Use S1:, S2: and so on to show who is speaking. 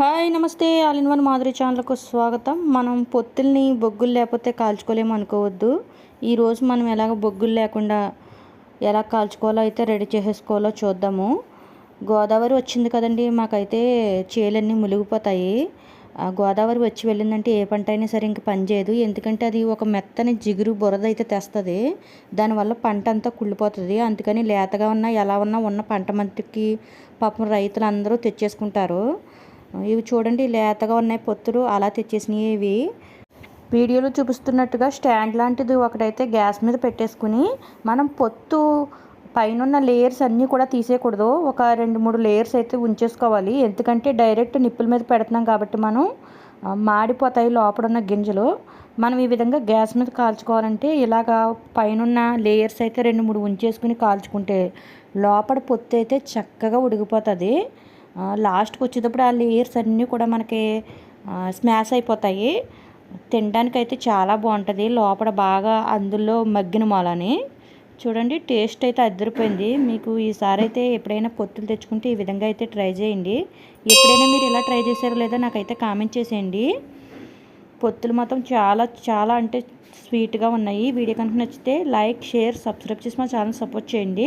S1: Hi నమస్తే. All in one Madhuri ఛానల్కు స్వాగతం. మనం పొత్తుల్ని బొగ్గులు లేకపోతే కాల్చుకోలేము అనుకోవద్దు. ఈరోజు మనం ఎలాగ బొగ్గులు లేకుండా ఎలా కాల్చుకోవాలో అయితే రెడీ చేసేసుకోవాలో చూద్దాము. గోదావరి వచ్చింది కదండి. మాకైతే చేలన్నీ మునిగిపోతాయి. ఆ గోదావరి వచ్చి వెళ్ళిందంటే ఏ పంట అయినా సరే ఇంక పనిచేయదు ఎందుకంటే అది ఒక మెత్తని జిగురు బురద అయితే తెస్తుంది. దానివల్ల పంట అంతా కుళ్ళిపోతుంది. అందుకని లేతగా ఉన్న ఎలా ఉన్నా ఉన్న పంట మట్టికి పాపం రైతులు అందరూ తెచ్చేసుకుంటారు. ఇవి చూడండి లేతగా ఉన్నాయి పొత్తులు. అలా తెచ్చేసినాయి ఇవి. వీడియోలో చూపిస్తున్నట్టుగా స్టాండ్ లాంటిది ఒకటైతే గ్యాస్ మీద పెట్టేసుకుని మనం పొత్తు పైన లేయర్స్ అన్నీ కూడా తీసేయకూడదు. ఒక రెండు మూడు లేయర్స్ అయితే ఉంచేసుకోవాలి. ఎందుకంటే డైరెక్ట్ నిప్పుల మీద పెడుతున్నాం కాబట్టి మనం మాడిపోతాయి లోపల ఉన్న గింజలు. మనం ఈ విధంగా గ్యాస్ మీద కాల్చుకోవాలంటే ఇలాగా పైన లేయర్స్ అయితే రెండు మూడు ఉంచేసుకుని కాల్చుకుంటే లోపల పొత్తు అయితే చక్కగా ఉడికిపోతుంది. లాస్ట్కి వచ్చేటప్పుడు ఆ లేయర్స్ అన్నీ కూడా మనకి స్మాష్ అయిపోతాయి. తినడానికి అయితే చాలా బాగుంటుంది. లోపల బాగా అందులో మగ్గిన మొలని. చూడండి టేస్ట్ అయితే అద్దరిపోయింది. మీకు ఈసారి అయితే ఎప్పుడైనా పొత్తులు తెచ్చుకుంటే ఈ విధంగా అయితే ట్రై చేయండి. ఎప్పుడైనా మీరు ఇలా ట్రై చేశారో లేదో నాకైతే కామెంట్ చేసేయండి. పొత్తులు మాత్రం చాలా చాలా అంటే స్వీట్గా ఉన్నాయి. వీడియో కనుక నచ్చితే లైక్ షేర్ సబ్స్క్రైబ్ చేసి మా ఛానల్ సపోర్ట్ చేయండి.